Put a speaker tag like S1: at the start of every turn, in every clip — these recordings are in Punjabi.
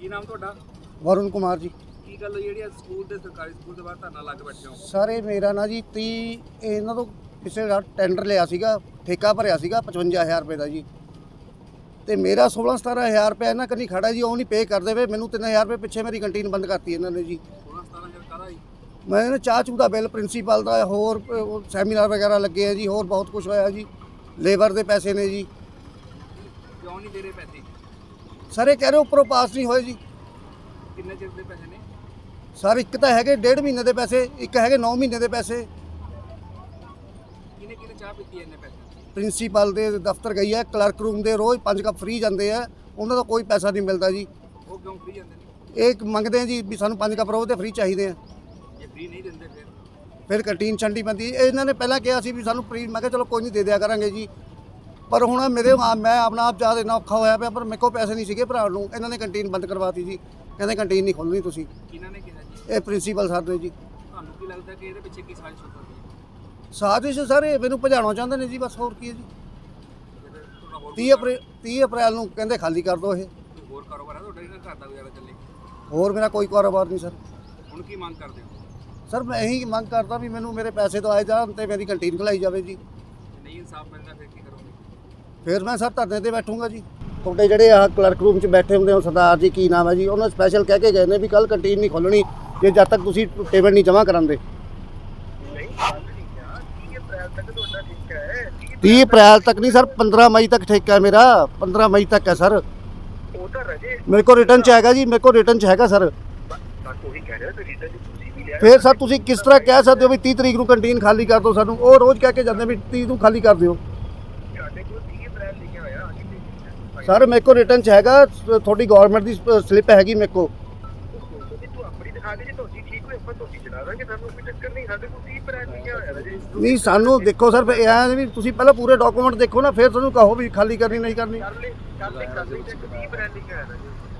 S1: ਕੀ ਨਾਮ ਤੁਹਾਡਾ?
S2: ਵਰੁਣ ਕੁਮਾਰ ਜੀ।
S1: ਕੀ ਗੱਲ ਹੋਈ? ਜਿਹੜੀ ਅੱਜ ਸਕੂਲ ਦੇ ਸਰਕਾਰੀ ਸਕੂਲ ਦੇ ਬਾਹਰ ਧਰਨਾ ਲੱਗ ਬੈਠੇ ਹੋ।
S2: ਸਾਰੇ ਮੇਰਾ ਨਾ ਜੀ 30 ਇਹਨਾਂ ਤੋਂ ਪਿਛਲੇ ਰਾਤ ਟੈਂਡਰ ਲਿਆ ਸੀਗਾ ਠੇਕਾ ਭਰਿਆ ਸੀਗਾ 55000 ਰੁਪਏ ਦਾ ਜੀ। ਤੇ ਮੇਰਾ 16 17000 ਰੁਪਏ ਇਹਨਾਂ ਕੰਨੀ ਖੜਾ ਜੀ ਉਹ ਨਹੀਂ ਪੇ ਕਰਦੇ ਵੇ ਮੈਨੂੰ 3000 ਰੁਪਏ ਪਿੱਛੇ ਮੇਰੀ ਕੰਟੀਨ ਬੰਦ ਕਰਤੀ ਇਹਨਾਂ ਨੇ ਜੀ।
S1: 16 17000 ਕਾਹਦਾ ਜੀ?
S2: ਮੈਂ ਇਹਨਾਂ ਚਾਹ ਚੂ ਦਾ ਬਿੱਲ ਪ੍ਰਿੰਸੀਪਲ ਦਾ ਹੋਰ ਸੈਮੀਨਾਰ ਵਗੈਰਾ ਲੱਗੇ ਆ ਜੀ ਹੋਰ ਬਹੁਤ ਕੁਝ ਹੋਇਆ ਜੀ। ਲੇਬਰ ਦੇ ਪੈਸੇ ਨੇ ਜੀ।
S1: ਕਿਉਂ ਨਹੀਂ ਦੇ ਰਹੇ ਪੈਸੇ?
S2: ਸਾਰੇ ਕਹਿ ਰਹੇ ਉੱਪਰੋਂ ਪਾਸ ਨਹੀਂ ਹੋਏ ਜੀ।
S1: ਕਿੰਨੇ ਚਿਰ ਦੇ ਪੈਸੇ ਨੇ?
S2: ਸਰ ਇੱਕ ਤਾਂ ਹੈਗੇ ਡੇਢ ਮਹੀਨੇ ਦੇ ਪੈਸੇ ਇੱਕ ਹੈਗੇ 9 ਮਹੀਨੇ ਦੇ ਪੈਸੇ।
S1: ਕਿਹਨੇ ਕਿਹਨੇ ਚਾਹ ਪੀਤੀ ਇੰਨੇ ਪੈਸੇ?
S2: ਪ੍ਰਿੰਸੀਪਲ ਦੇ ਦਫ਼ਤਰ ਗਈ ਹੈ ਕਲਰਕ ਰੂਮ ਦੇ ਰੋਜ਼ 5 ਕੱਪ ਫ੍ਰੀ ਜਾਂਦੇ ਆ ਉਹਨਾਂ ਦਾ ਕੋਈ ਪੈਸਾ ਨਹੀਂ ਮਿਲਦਾ ਜੀ।
S1: ਉਹ ਕਿਉਂ ਫ੍ਰੀ ਜਾਂਦੇ ਨੇ?
S2: ਇਹ ਮੰਗਦੇ ਆ ਜੀ ਵੀ ਸਾਨੂੰ 5 ਕੱਪ ਰੋਜ਼ ਦੇ ਫ੍ਰੀ ਚਾਹੀਦੇ ਆ।
S1: ਜੇ ਫ੍ਰੀ ਨਹੀਂ ਦਿੰਦੇ ਫਿਰ?
S2: ਫਿਰ ਕੰਟੀਨ ਛੰਡੀ ਪੈਂਦੀ ਇਹ ਇਹਨਾਂ ਨੇ ਪਹਿਲਾਂ ਕਿਹਾ ਸੀ ਵੀ ਸਾਨੂੰ ਫ੍ਰੀ ਮੈਂ ਕਿਹਾ ਚਲੋ ਕੋਈ ਨਹੀਂ ਦੇ ਦਿਆ ਕਰਾਂਗੇ ਜੀ। ਪਰ ਹੁਣ ਮੇਰੇ ਆ- ਮੈਂ ਆਪਣਾ ਆਪ ਜ਼ਿਆਦਾ ਇੰਨਾ ਔਖਾ ਹੋਇਆ ਪਿਆ ਪਰ ਮੇਰੇ ਕੋਲ ਪੈਸੇ ਨਹੀਂ ਸੀਗੇ ਭਰਾ ਨੂੰ। ਇਹਨਾਂ ਨੇ ਕੰਟੀਨ ਬੰਦ ਕਰਵਾਤੀ ਜੀ। ਕਹਿੰਦੇ ਕੰਟੀਨ ਨਹੀਂ ਖੋਲਣੀ ਤੁਸੀਂ।
S1: ਕਿਹਨਾਂ ਨੇ ਕਿਹਾ ਜੀ?
S2: ਇਹ ਪ੍ਰਿੰਸੀਪਲ ਸਰ ਨੇ ਜੀ।
S1: ਤੁਹਾਨੂੰ ਕੀ ਲੱਗਦਾ ਕਿ ਇਹਦੇ ਪਿੱਛੇ ਕੀ ਸਾਜ਼ਿਸ਼ ਹੋ ਸਕਦੀ ਹੈ?
S2: ਸਾਜ਼ਿਸ਼ ਸਰ ਇਹ ਮੈਨੂੰ ਭਜਾਉਣਾ ਚਾਹੁੰਦੇ ਨੇ ਜੀ ਬਸ ਹੋਰ ਕੀ ਹੈ ਜੀ।
S1: ਫਿਰ ਤੁਹਾਡਾ ਹੋਰ
S2: 30 ਅਪ੍ਰੈਲ 30 ਅਪ੍ਰੈਲ ਨੂੰ ਕਹਿੰਦੇ ਖਾਲੀ ਕਰ ਦਿਓ ਇਹ।
S1: ਕੋਈ ਹੋਰ ਕਾਰੋਬਾਰ ਹੈ ਤੁਹਾਡਾ ਜਿਹੜਾ ਘਰ ਦਾ ਗੁਜ਼ਾਰਾ ਚੱਲੇ?
S2: ਹੋਰ ਮੇਰਾ ਕੋਈ ਕਾਰੋਬਾਰ ਨਹੀਂ ਸਰ।
S1: ਹੁਣ ਕੀ ਮੰਗ ਕਰਦੇ ਹੋ?
S2: ਸਰ ਮੈਂ ਇਹੀ ਮੰਗ ਕਰਦਾ ਵੀ ਮੈਨੂੰ ਮੇਰੇ ਪੈਸੇ ਤੋਂ ਆਏ ਜਾਣ ਤੇ ਮੇਰੀ ਕੰਟੀਨ ਖਲਾਈ ਜਾਵੇ ਜੀ।
S1: ਜੇ ਨਹੀਂ ਇਨਸਾਫ ਮਿਲਦਾ ਫਿਰ ਕੀ ਕਰੋਗੇ?
S2: ਫਿਰ ਮੈਂ ਸਰ ਧਰਨੇ ਤੇ ਬੈਠੂੰਗਾ ਜੀ। ਤੁਹਾਡੇ ਜਿਹੜੇ ਆ ਕਲਰਕ ਰੂਮ 'ਚ ਬੈਠੇ ਹੁੰਦੇ ਹੋ, ਸਰਦਾਰ ਜੀ, ਕੀ ਨਾਮ ਹੈ ਜੀ? ਉਹਨਾਂ ਸਪੈਸ਼ਲ ਕਹਿ ਕੇ ਗਏ ਨੇ ਵੀ ਕੱਲ ਕੰਟੀਨ ਨਹੀਂ ਖੋਲਣੀ ਜੇ ਜਦ ਤੱਕ ਤੁਸੀਂ ਪੇਮੈਂਟ ਨਹੀਂ ਜਮ੍ਹਾਂ ਕਰਾਉਂਦੇ। 30 ਅਪ੍ਰੈਲ ਤੱਕ ਨਹੀਂ ਸਰ 15 ਮਈ ਤੱਕ ਠੇਕਾ ਹੈ ਮੇਰਾ 15 ਮਈ ਤੱਕ ਹੈ ਸਰ।
S3: ਉਹ ਤਾਂ ਰਜੇ
S2: ਮੇਰੇ ਕੋਲ ਰਿਟਰਨ 'ਚ ਹੈਗਾ ਜੀ, ਮੇਰੇ ਕੋਲ ਰਿਟਰਨ 'ਚ ਹੈਗਾ ਸਰ।
S3: ਤਾਂ ਕਹਿ ਰਿਹਾ ਤੇ ਰੀਟਨ ਚ ਤੁਸੀਂ ਵੀ ਲਿਆ
S2: ਫਿਰ ਸਰ ਤੁਸੀਂ ਕਿਸ ਤਰ੍ਹਾਂ ਕਹਿ ਸਕਦੇ ਹੋ ਵੀ 30 ਤਰੀਕ ਨੂੰ ਕੰਟੀਨ ਖਾਲੀ ਕਰ ਦਿਓ ਸਾਨੂੰ? ਉਹ ਰੋਜ਼ ਕਹਿ ਕੇ ਜਾਂਦੇ ਵੀ 30 ਨੂੰ ਖਾਲੀ ਕਰ ਦਿਓ।
S3: ਸਾਡੇ ਕੋਲ
S2: ਸਰ, ਮੇਰੇ ਕੋਲ ਰਿਟਰਨ 'ਚ ਹੈਗਾ। ਤੁਹਾਡੀ ਗਵਰਨਮੈਂਟ ਦੀ ਸਲਿੱਪ ਹੈਗੀ ਮੇਰੇ ਕੋਲ।
S3: ਨਹੀਂ,
S2: ਸਾਨੂੰ ਦੇਖੋ ਸਰ ਇਹ ਐਂ ਵੀ ਤੁਸੀਂ ਪਹਿਲਾਂ ਪੂਰੇ ਡਾਕੂਮੈਂਟ ਦੇਖੋ ਨਾ, ਫਿਰ ਤੁਹਾਨੂੰ ਕਹੋ ਵੀ ਖਾਲੀ ਕਰਨੀ, ਨਹੀਂ ਕਰਨੀ।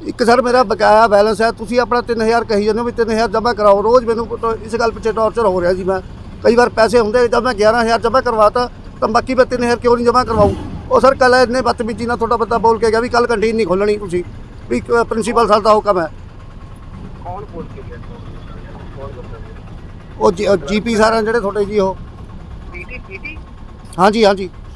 S2: ਇੱਕ ਸਰ, ਮੇਰਾ ਬਕਾਇਆ ਬੈਲੈਂਸ ਹੈ। ਤੁਸੀਂ ਆਪਣਾ 3000 ਕਹੀ ਜਾਂਦੇ ਹੋ ਵੀ 3000 ਜਮ੍ਹਾਂ ਕਰਾਓ। ਰੋਜ਼ ਮੈਨੂੰ ਇਸ ਗੱਲ ਪਿੱਛੇ ਟੌਰਚਰ ਹੋ ਰਿਹਾ ਜੀ ਮੈਂ। ਕਈ ਵਾਰ ਪੈਸੇ ਹੁੰਦੇ ਜਦ ਮੈਂ 11000 ਜਮ੍ਹਾਂ ਕਰਵਾਤਾ, ਤਾਂ ਬਾਕੀ ਮੈਂ 3000 ਕਿਉਂ ਨਹੀਂ ਜਮ੍ਹਾਂ ਕਰਵਾਉਂ ਉਹ ਸਰ ਕੱਲ ਇਹਨੇ ਬਦਤਮੀਜ਼ੀ ਨਾਲ ਤੁਹਾਡਾ ਬੰਦਾ ਬੋਲ ਕੇ ਗਿਆ ਵੀ ਕੱਲ ਕੰਟੀਨ ਨਹੀਂ ਖੋਲਣੀ ਤੁਸੀਂ ਵੀ ਪ੍ਰਿੰਸੀਪਲ ਸਰ ਦਾ ਹੁਕਮ ਹੈ।
S3: ਕੌਣ ਬੋਲ ਕੇ ਗਿਆ?
S2: ਉਹ ਜੀਪੀ ਸਰ ਜਿਹੜੇ ਤੁਹਾਡੇ ਜੀ ਉਹ।
S3: ਪੀਟੀ ਪੀਟੀ
S2: ਹਾਂਜੀ ਹਾਂਜੀ।